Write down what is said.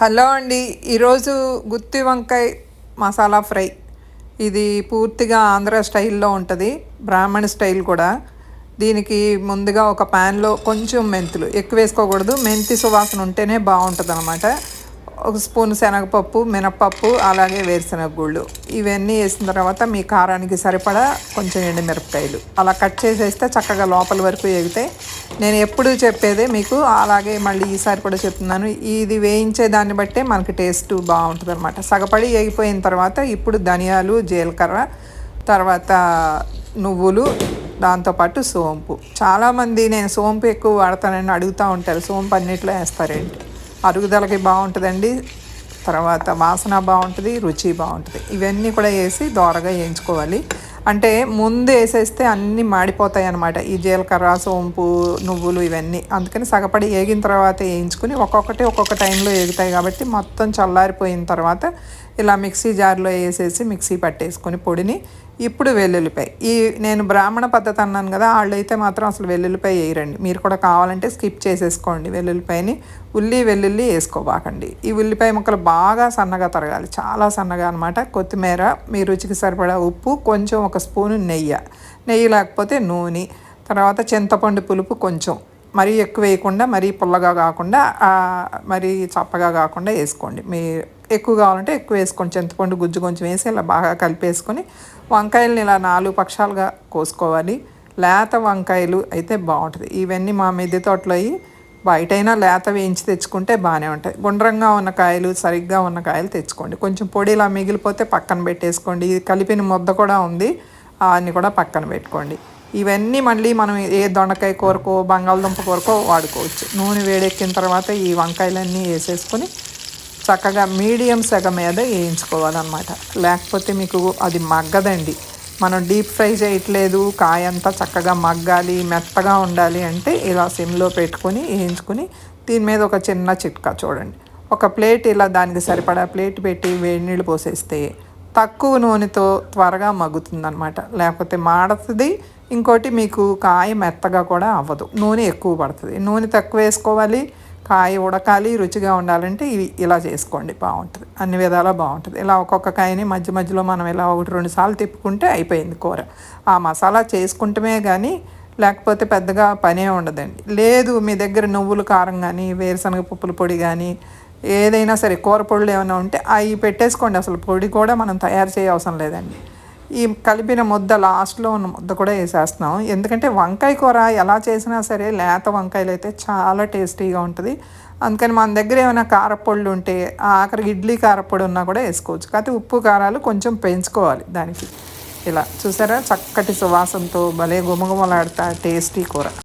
Hello అండి ఈరోజు గుత్తి వంకాయ మసాలా ఫ్రై. ఇది పూర్తిగా ఆంధ్ర స్టైల్లో ఉంటుంది బ్రాహ్మణ స్టైల్ కూడా. దీనికి ముందుగా ఒక ప్యాన్లో కొంచెం మెంతులు ఎక్కువ వేసుకోకూడదు. మెంతి సువాసన ఉంటేనే బాగుంటుంది అనమాట ఒక స్పూన్ శనగపప్పు మినప్పప్పు అలాగే వేరుశనగ గుళ్ళు. ఇవన్నీ వేసిన తర్వాత మీ కారానికి సరిపడా కొంచెం ఎండుమిరపకాయలు. అలా కట్ చేసేస్తే చక్కగా లోపల వరకు ఎగితే నేను ఎప్పుడు చెప్పేదే మీకు అలాగే మళ్ళీ ఈసారి కూడా చెప్తున్నాను. ఇది వేయించే దాన్ని బట్టే మనకి టేస్ట్ బాగుంటుంది అనమాట సగపడి వేగిపోయిన తర్వాత ఇప్పుడు ధనియాలు జీలకర్ర తర్వాత నువ్వులు దాంతోపాటు సోంపు. చాలామంది నేను సోంపు ఎక్కువ వాడతానని అడుగుతూ ఉంటారు. సోంపు అన్నిట్లో వేస్తారేంటి? అరుగుదలకి బాగుంటుందండి. తర్వాత వాసన బాగుంటుంది రుచి బాగుంటుంది. ఇవన్నీ కూడా వేసి దోరగా వేయించుకోవాలి. అంటే ముందు వేసేస్తే అన్నీ మాడిపోతాయి అనమాట ఈ జీలకర్ర సోంపు నువ్వులు ఇవన్నీ. అందుకని సగపడి వేగిన తర్వాత వేయించుకుని ఒక్కొక్కటి ఒక్కొక్క టైంలో వేగుతాయి కాబట్టి మొత్తం చల్లారిపోయిన తర్వాత ఇలా మిక్సీ జార్లో వేసేసి మిక్సీ పట్టేసుకొని పొడిని ఇప్పుడు వెల్లుల్లిపాయ. ఈ నేను బ్రాహ్మణ పద్ధతి అన్నాను కదా వాళ్ళు అయితే మాత్రం అసలు వెల్లుల్లిపాయ వేయరండి. మీరు కూడా కావాలంటే స్కిప్ చేసేసుకోండి వెల్లుల్లిపాయని. ఉల్లి వెల్లుల్లి వేసుకోబాకండి. ఈ ఉల్లిపాయ ముక్కలు బాగా సన్నగా తరగాలి. చాలా సన్నగా అనమాట కొత్తిమీర మీ రుచికి సరిపడా ఉప్పు కొంచెం ఒక స్పూను నెయ్యి. నెయ్యి లేకపోతే నూనె తర్వాత చింతపండు పులుపు కొంచెం. మరీ ఎక్కువ వేయకుండా మరీ పుల్లగా కాకుండా మరీ చప్పగా కాకుండా వేసుకోండి. మీ ఎక్కువ కావాలంటే ఎక్కువ వేసుకోండి. చింతపండు గుజ్జు కొంచెం వేసి ఇలా బాగా కలిపేసుకొని వంకాయలని ఇలా నాలుగు పక్షాలుగా కోసుకోవాలి. లేత వంకాయలు అయితే బాగుంటుంది. ఇవన్నీ మా మిద్దె తోటలో బయటైనా లేత వేయించి తెచ్చుకుంటే బాగానే ఉంటాయి. గుండ్రంగా ఉన్న కాయలు సరిగ్గా ఉన్న కాయలు తెచ్చుకోండి. కొంచెం పొడి ఇలా మిగిలిపోతే పక్కన పెట్టేసుకోండి. ఇది కలిపిన ముద్ద కూడా ఉంది. అన్నీ కూడా పక్కన పెట్టుకోండి. ఇవన్నీ మళ్ళీ మనం ఏ దొండకాయ కూరకో బంగాళదుంప కూరకో వాడుకోవచ్చు. నూనె వేడెక్కిన తర్వాత ఈ వంకాయలన్నీ వేసేసుకొని చక్కగా మీడియం సెగ మీద వేయించుకోవాలన్నమాట. లేకపోతే మీకు అది మగ్గదండి. మనం డీప్ ఫ్రై చేయట్లేదు కాయ అంతా చక్కగా మగ్గాలి మెత్తగా ఉండాలి అంటే ఇలా సిమ్లో పెట్టుకొని వేయించుకొని దీని మీద ఒక చిన్న చిట్కా చూడండి. ఒక ప్లేట్ ఇలా దానికి సరిపడా ప్లేట్ పెట్టి వేడి నీళ్ళు పోసేస్తే తక్కువ నూనెతో త్వరగా మగ్గుతుందనమాట లేకపోతే మాడుతుంది ఇంకోటి మీకు కాయ మెత్తగా కూడా అవ్వదు. నూనె ఎక్కువ పడుతుంది. నూనె తక్కువ వేసుకోవాలి కాయ ఉడకాలి రుచిగా ఉండాలంటే ఇవి ఇలా చేసుకోండి బాగుంటుంది. అన్ని విధాలా బాగుంటుంది. ఇలా ఒక్కొక్క కాయని మధ్య మధ్యలో మనం ఇలా ఒకటి రెండు సార్లు తిప్పుకుంటే అయిపోయింది కూర. ఆ మసాలా చేసుకుంటమే కానీ లేకపోతే పెద్దగా పనే ఉండదండి. లేదు మీ దగ్గర నువ్వులు కారం కానీ వేరుశనగ పప్పుల పొడి కానీ ఏదైనా సరే కూర పొడులు ఏమైనా ఉంటే అవి పెట్టేసుకోండి. అసలు పొడి కూడా మనం తయారు చేయ అవసరం లేదండి. ఈ కలిపిన ముద్ద లాస్ట్లో ఉన్న ముద్ద కూడా వేసేస్తున్నాం. ఎందుకంటే వంకాయ కూర ఎలా చేసినా సరే లేత వంకాయలు అయితే చాలా టేస్టీగా ఉంటుంది. అందుకని మన దగ్గర ఏమైనా కారపొళ్ళు ఉంటే ఆఖరికి ఇడ్లీ కారపొడి ఉన్నా కూడా వేసుకోవచ్చు. కాకపోతే ఉప్పు కారాలు కొంచెం పెంచుకోవాలి దానికి. ఇలా చూసారా? చక్కటి సువాసనతో భలే గుమగుమలాడతా టేస్టీ కూర.